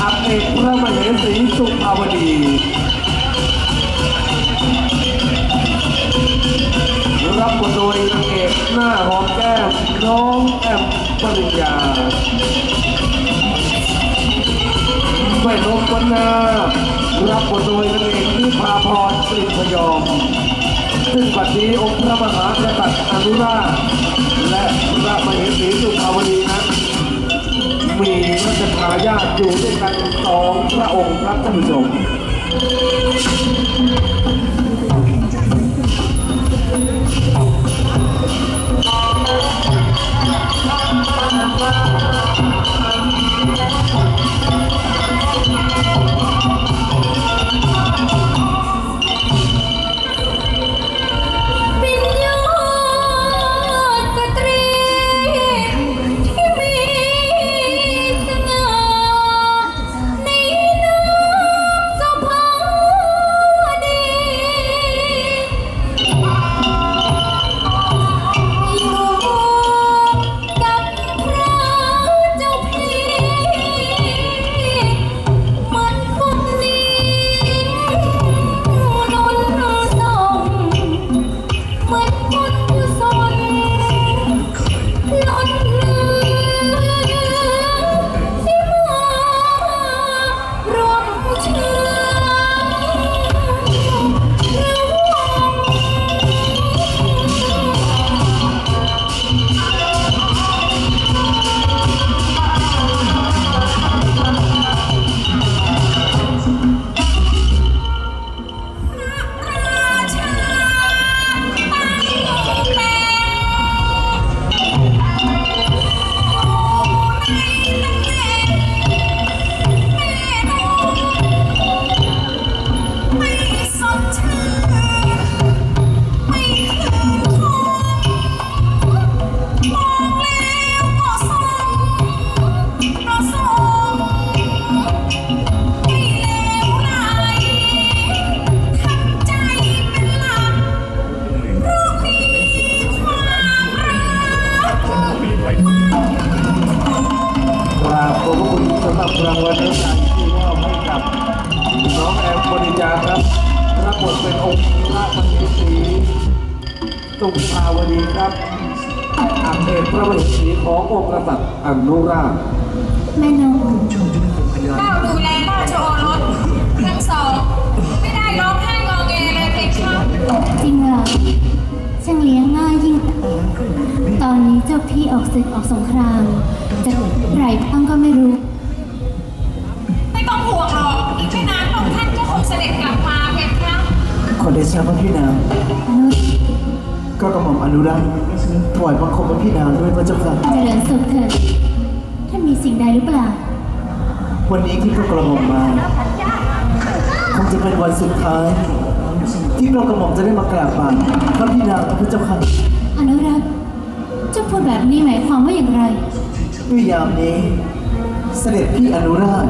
อักเอกพระมเหสีสุภาวดีรับบทโดยนางเอกหน้าหอมแก้มน้องแอมปริญญาไม่ลงวันนารับบทโดยนางเอกนิพาพรกลิ่นพยอมซึ่งปัจจุบันองค์พระมหากษัตริย์อนุราชายาทอยู่ด้วยกันสองพระองค์ครับท่านผู้ชม อบพระคุณสำหรับรางวัลน้ำใจที่มอบให้กับน้องแอมปริจาครับรับบทเป็นองค์พระมเหสีตุกภาวดีครับอักเอกพระมเหสีขององค์กษัตริย์อนุราชแม่นกเฝ้าดูแลราช ตอนนี้เจ้าพี่ออกศึกออกสงคราม จะไหนบ้างก็ไม่รู้ ไม่ต้องห่วงหรอกอีกไม่นานพระองค์ท่านก็คงเสด็จกลับมาเพคะขอเดชะพระพี่นางอนุก็กระหม่อมอนุรักษ์ถวายบังคมพระพี่นางด้วยพระเจ้าค่ะเจริญสุขเถิดท่านมีสิ่งใดหรือเปล่า วันนี้ที่พระกระหม่อมมาคงจะเป็นวันสุดท้ายที่เรากระหม่อมจะได้มากราบบ่านพระพี่นางพระเจ้าค่ะอนุรักษ์ เจ้าพูดแบบนี้หมายความว่าอย่างไร ด้วยยามนี้ เสด็จพี่อนุราช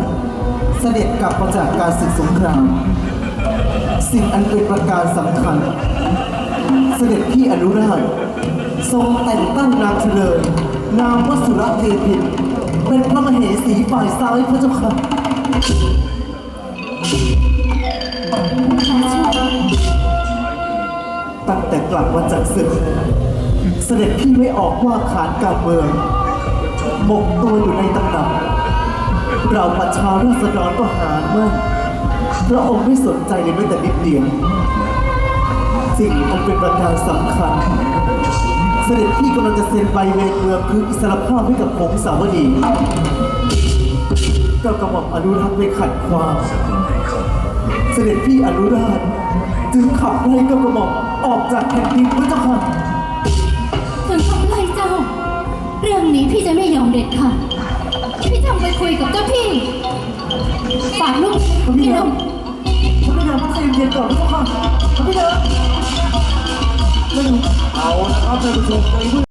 เสด็จกลับมาจากการศึกสงคราม สิ่งอันเป็นประการสำคัญ เสด็จพี่อนุราช ทรงแต่งตั้งนางเฉลยนามวสุรเทพินเป็นพระมเหสีฝ่ายซ้ายพระเจ้าค่ะตั้งแต่กลับมาจากศึก เสด็จพี่ไม่ออกว่าขานการเมืองหมกตัวอยู่ในตำหนักเราประชาราษฎรก็หาไม่พระองค์ไม่สนใจเลยแม้แต่นิดเดียวสิ่งอันเป็นประการสำคัญ เสด็จพี่กำลังจะเซ็นใบเวรเมืองคืออิสรภาพให้กับผงสาวดีเจ้ากระหม่อมอนุรักษ์ไปขัดความ เสด็จพี่อนุราชจึงขับไล่เจ้ากระหม่อมออกจากแผ่นดินพระเจ้าค่ะากลูกพี่นมพระพี่นางพักใจเย็นก่อนพระเจ้าค่ะพระพี่เดิม เอาละครับท่านผู้ชมใน